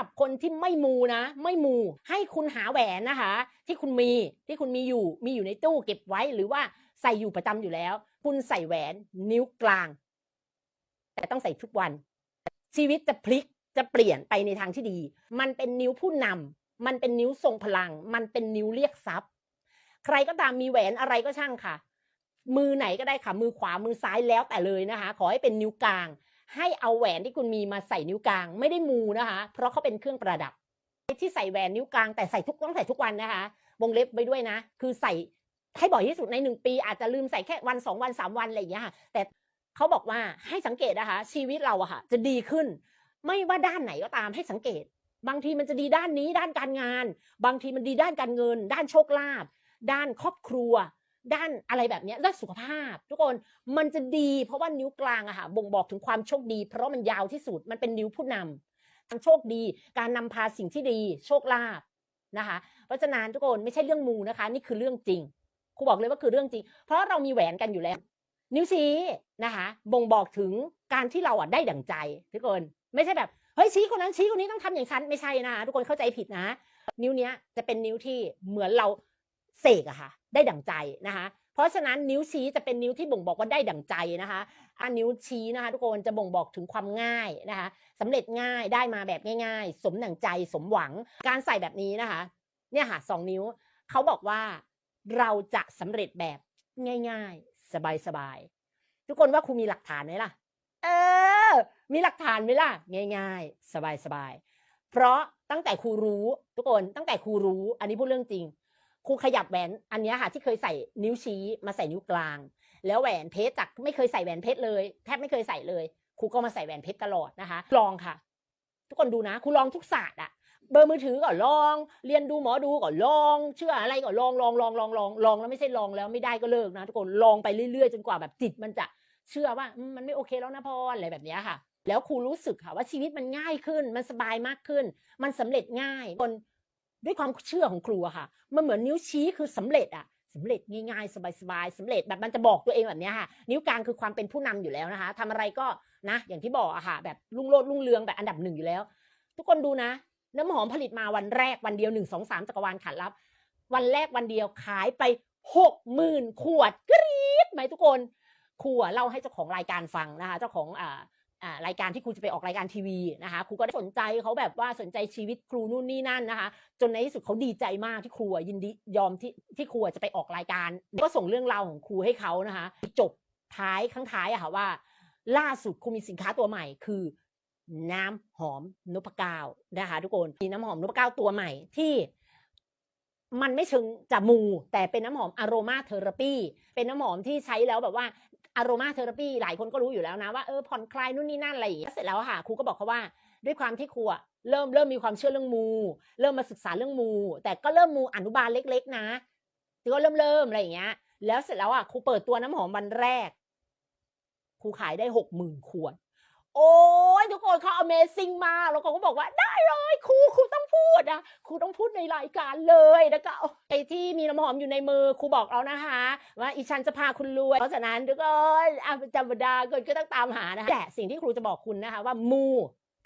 รับคนที่ไม่มูนะ ไม่มูให้คุณหาแหวนนะคะ ที่คุณมีที่คุณมีอยู่มีอยู่ในตู้เก็บไว้หรือว่าใส่อยู่ประจำอยู่แล้ว คุณใส่แหวนนิ้วกลาง แต่ต้องใส่ทุกวัน ชีวิตจะพลิกจะเปลี่ยนไปในทางที่ดี มันเป็นนิ้วผู้นำมันเป็นนิ้วทรงพลัง มันเป็นนิ้วเรียกทรัพย์ ใครก็ตามมีแหวนอะไรก็ช่างค่ะ มือไหนก็ได้ค่ะ มือขวามือซ้ายแล้วแต่เลยนะคะ ขอให้เป็นนิ้วกลาง ให้เอาแหวนที่คุณมีมาใส่นิ้วกลาง ไม่ได้มูนะคะ เพราะเขาเป็นเครื่องประดับ ที่ใส่แหวนนิ้วกลางแต่ใส่ทุกต้องใส่ทุกวันนะคะ วงเล็บไปด้วยนะ คือใส่ให้บ่อยที่สุดในหนึ่งปี อาจจะลืมใส่แค่วันสองวันสามวันอะไรอย่างเงี้ยค่ะ แต่เขาบอกว่าให้สังเกตนะคะ ชีวิตเราอะค่ะ จะดีขึ้น ไม่ว่าด้านไหนก็ตามให้สังเกต บางทีมันจะดีด้านนี้ด้านการงาน บางทีมันดีด้านการเงิน ด้านโชคลาภด้านครอบครัว ด้านอะไรแบบนี้ด้านสุขภาพ ทุกคนมันจะดีเพราะว่านิ้วกลางอะค่ะบ่งบอกถึงความโชคดี เพราะมันยาวที่สุดมันเป็นนิ้วผู้นำทางโชคดี การนำพาสิ่งที่ดี โชคลาภนะคะ เพราะฉะนั้นทุกคนไม่ใช่เรื่องมูนะคะ นี่คือเรื่องจริงครูบอกเลยว่าคือเรื่องจริง เพราะเรามีแหวนกันอยู่แล้ว นิ้วชี้นะคะบ่งบอกถึงการที่เราอะได้ดั่งใจ ทุกคนไม่ใช่แบบเฮ้ยชี้คนนั้นชี้คนนี้ต้องทำอย่างฉันไม่ใช่นะทุกคนเข้าใจผิดนะ นิ้วเนี้ยจะเป็นนิ้วที่เหมือนเรา เสกอะค่ะ ได้ดั่งใจนะคะ เพราะฉะนั้นนิ้วชี้จะเป็นนิ้วที่บ่งบอกว่าได้ดั่งใจนะคะอันนิ้วชี้นะคะทุกคนจะบ่งบอกถึงความง่ายนะคะสำเร็จง่ายได้มาแบบง่าย ๆ สมดั่งใจสมหวังการใส่แบบนี้นะคะ เนี่ยค่ะสองนิ้วเขาบอกว่าเราจะสำเร็จแบบง่าย ๆ สบายๆทุกคนว่าครูมีหลักฐานไหมล่ะ เออ มีหลักฐานไหมล่ะ ง่าย ๆ สบายๆเพราะตั้งแต่ครูรู้ ทุกคนตั้งแต่ครูรู้ อันนี้พูดเรื่องจริง ครูขยับแหวนอันนี้ค่ะ ที่เคยใส่นิ้วชี้มาใส่นิ้วกลาง แล้วแหวนเพชรจากไม่เคยใส่แหวนเพชรเลยแทบไม่เคยใส่เลยครูก็มาใส่แหวนเพชรตลอดนะคะ ลองค่ะ ทุกคนดูนะครูลองทุกศาสตร์อะเบอร์มือถือก็ลอง เรียนดูหมอดูก็ลอง เชื่ออะไรก็ลองลองลองลองลองลองแล้วไม่ใช่ลองแล้วไม่ได้ก็เลิกนะทุกคนลองไปเรื่อยๆ จนกว่าแบบจิตมันจะเชื่อว่ามันไม่โอเคแล้วนะพออะไรแบบนี้ค่ะ แล้วครูรู้สึกค่ะว่าชีวิตมันง่ายขึ้น มันสบายมากขึ้น มันสำเร็จง่ายคน ด้วยความเชื่อของครูอะค่ะ มันเหมือนนิ้วชี้คือสำเร็จอะสำเร็จง่ายๆ สบายๆสำเร็จแบบมันจะบอกตัวเองแบบนี้ค่ะ นิ้วกลางคือความเป็นผู้นำอยู่แล้วนะคะทำอะไรก็นะ อย่างที่บอกอะค่ะ แบบรุ่งโรจน์รุ่งเรืองแบบอันดับหนึ่งอยู่แล้ว ทุกคนดูนะ น้ำหอมผลิตมาวันแรกวันเดียวหนึ่งสองสามจักรวาลขันรับ วันแรกวันเดียวขายไปหกหมื่นขวดกรี๊ดไหมทุกคนครูเล่าให้เจ้าของรายการฟังนะคะ เจ้าของอ่า รายการที่ครูจะไปออกรายการทีวีนะคะครูก็ได้สนใจเขาแบบว่าสนใจชีวิตครูนู่นนี่นั่นนะคะ จนในที่สุดเขาดีใจมากที่ครูยินดียอมที่ที่ครูจะไปออกรายการก็ส่งเรื่องราวของครูให้เขานะคะ จบท้ายข้างท้ายอะค่ะว่า ล่าสุดครูมีสินค้าตัวใหม่คือน้ำหอมนพก้านะคะทุกคนมีน้ำหอมนพก้าตัวใหม่ที่มันไม่เชิงจะมูแต่เป็นน้ำหอมอโรมาเทอราปีเป็นน้ำหอมที่ใช้แล้วแบบว่า อารมาเทอราปีหลายคนก็รู้อยู่แล้วนะว่าเออผ่อนคลายนู่นนี่นั่นอะไรอย่างเงี้ยเสร็จแล้วค่ะครูก็บอกเขาว่า ด้วยความที่ครูอะเริ่มเริ่มมีความเชื่อเรื่องมู เริ่มมาศึกษาเรื่องมู แต่ก็เริ่มมูอนุบาลเล็ก ๆ นะก็เริ่มเริ่มอะไรอย่างเงี้ย แล้วเสร็จแล้วอะครูเปิดตัวน้ำหอมวันแรกครูขายได้หกหมื่นขวด โอ้ยทุกคนเขา Amazing มากแล้วเขาก็บอกว่าได้เลยครูครูต้องพูดนะครูต้องพูดในรายการเลยแล้วก็ไอ้ที่มีน้ำหอมอยู่ในมือครูบอกแล้วนะคะ ว่าอีฉันจะพาคุณรวยเพราะฉะนั้นทุกคนอะธรรมดาเกิดก็ต้องตามหานะคะแต่สิ่งที่ครูจะบอกคุณนะคะว่ามู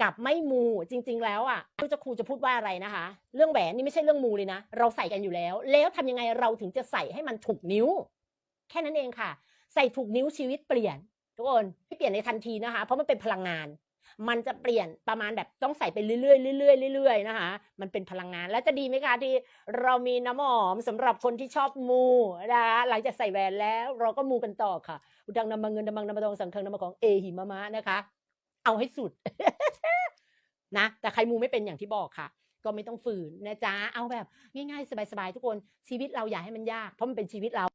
กับไม่มูจริง ๆ แล้วอะครูจะครูจะพูดว่าอะไรนะคะ เรื่องแหวนนี่ไม่ใช่เรื่องมูเลยนะ เราใส่กันอยู่แล้ว แล้วทำยังไงเราถึงจะใส่ให้มันถูกนิ้ว แค่นั้นเองค่ะ ใส่ถูกนิ้วชีวิตเปลี่ยน ทุกคนไม่เปลี่ยนในทันทีนะคะ เพราะมันเป็นพลังงาน มันจะเปลี่ยนประมาณแบบต้องใส่ไปเรื่อยๆเรื่อยๆเรื่อยๆนะคะ มันเป็นพลังงานแล้วจะดีไหมคะที่เรามีน้ำหอมสำหรับคนที่ชอบมูนะคะหลังจากใส่แหวนแล้วเราก็มูกันต่อค่ะ อุดังนำมาเงินนำมังนำมาทองสังเคงนำมาของเอหิมะมะนะคะ เอาให้สุดนะแต่ใครมูไม่เป็นอย่างที่บอกค่ะ ก็ไม่ต้องฝืนนะจ๊ะเอาแบบง่ายๆสบายๆทุกคนชีวิตเราอย่าให้มันยากเพราะมันเป็นชีวิตเรา